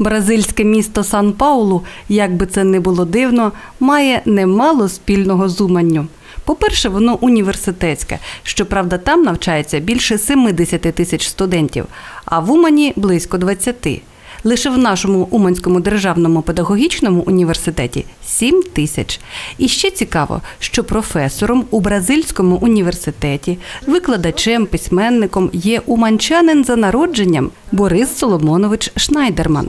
Бразильське місто Сан Паулу, як би це не було дивно, має немало спільного з Уманню. По-перше, воно університетське. Щоправда, там навчається більше 70 тисяч студентів, а в Умані близько 20. Лише в нашому Уманському державному педагогічному університеті 7 тисяч. І ще цікаво, що професором у Бразильському університеті, викладачем, письменником є уманчанин за народженням Борис Соломонович Шнайдерман.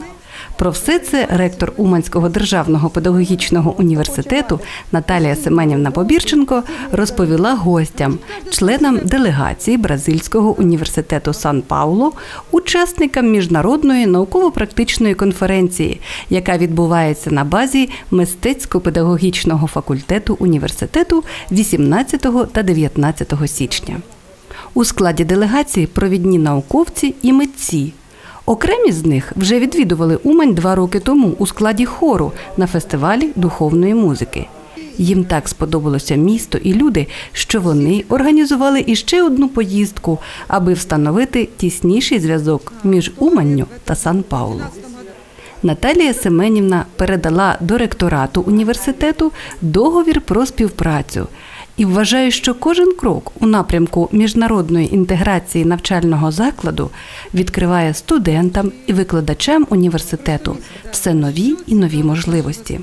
Про все це ректор Уманського державного педагогічного університету Наталія Семенівна Побірченко розповіла гостям, членам делегації Бразильського університету Сан Пауло, учасникам міжнародної науково-практичної конференції, яка відбувається на базі мистецько-педагогічного факультету університету 18 та 19 січня. У складі делегації провідні науковці і митці. Окремі з них вже відвідували Умань два роки тому у складі хору на фестивалі духовної музики. Їм так сподобалося місто і люди, що вони організували іще одну поїздку, аби встановити тісніший зв'язок між Уманню та Сан Паулу. Наталія Семенівна передала до ректорату університету договір про співпрацю і вважає, що кожен крок у напрямку міжнародної інтеграції навчального закладу відкриває студентам і викладачам університету все нові і нові можливості.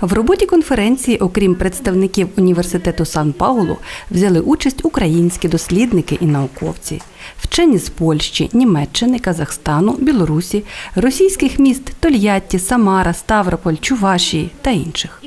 В роботі конференції, окрім представників університету Сан Паулу, взяли участь українські дослідники і науковці, вчені з Польщі, Німеччини, Казахстану, Білорусі, російських міст Тольятті, Самара, Ставрополь, Чувашії та інших.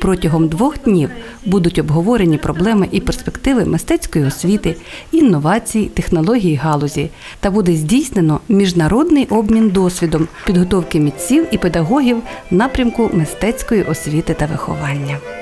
Протягом двох днів будуть обговорені проблеми і перспективи мистецької освіти, інновацій, технології галузі та буде здійснено міжнародний обмін досвідом підготовки митців і педагогів напрямку мистецької освіти та виховання.